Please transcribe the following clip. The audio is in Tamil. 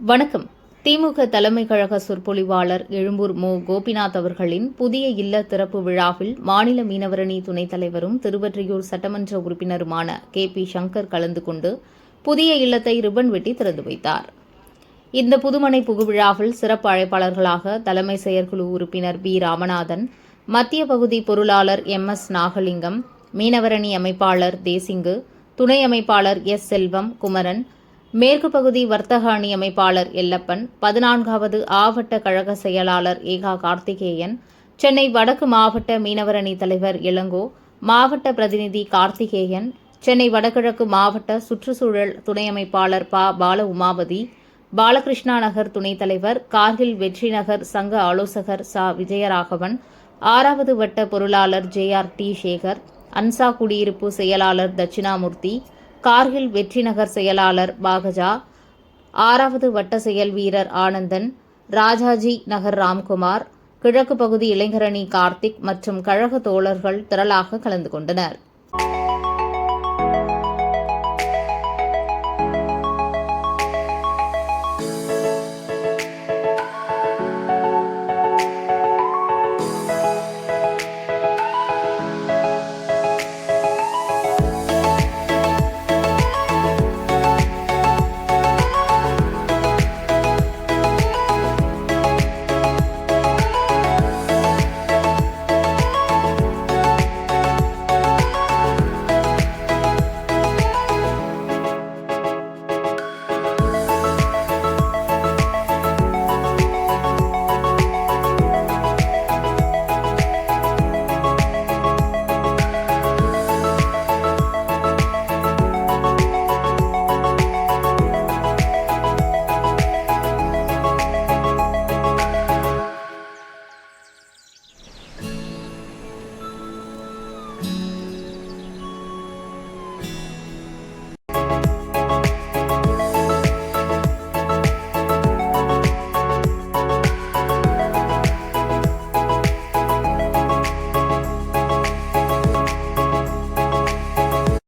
வணக்கம். திமுக தலைமை கழக சொற்பொழிவாளர் எழும்பூர் மு. கோபிநாத் அவர்களின் புதிய இல்ல திறப்பு விழாவில் மாநில மீனவரணி துணைத் தலைவரும் திருவற்றியூர் சட்டமன்ற உறுப்பினருமான கே. பி. சங்கர் கலந்து கொண்டு புதிய இல்லத்தை ரிப்பன் வெட்டி திறந்து வைத்தார். இந்த புதுமனை புகுவிழாவில் சிறப்பு அழைப்பாளர்களாக தலைமை செயற்குழு உறுப்பினர் பி. ராமநாதன் மத்திய பகுதி பொருளாளர் எம். எஸ். நாகலிங்கம் மீனவரணி அமைப்பாளர் தேசிங்கு துணை அமைப்பாளர் எஸ். செல்வம் குமரன் மேற்கு பகுதி வர்த்தக அணி அமைப்பாளர் எல்லப்பன் பதினான்காவது ஆவட்ட கழக செயலாளர் ஏகா கார்த்திகேயன் சென்னை வடக்கு மாவட்ட மீனவர் அணி தலைவர் இளங்கோ மாவட்ட பிரதிநிதி கார்த்திகேயன் சென்னை வடகிழக்கு மாவட்ட சுற்றுச்சூழல் துணை அமைப்பாளர் பா. பால உமாபதி பாலகிருஷ்ணா நகர் துணைத் தலைவர் கார்கில் வெற்றி நகர் சங்க ஆலோசகர் சா. விஜயராகவன் ஆறாவது வட்ட பொருளாளர் ஜே. ஆர். டி. சேகர் அன்சா குடியிருப்பு செயலாளர் தட்சிணாமூர்த்தி கார்கில் வெற்றி நகர் செயலாளர் பாகஜா ஆறாவது வட்ட செயல் வீரர் ஆனந்தன் ராஜாஜி நகர் ராம்குமார் கிழக்கு பகுதி இளைஞரணி கார்த்திக் மற்றும் கழக தோழர்கள் திரளாக கலந்து கொண்டனர்.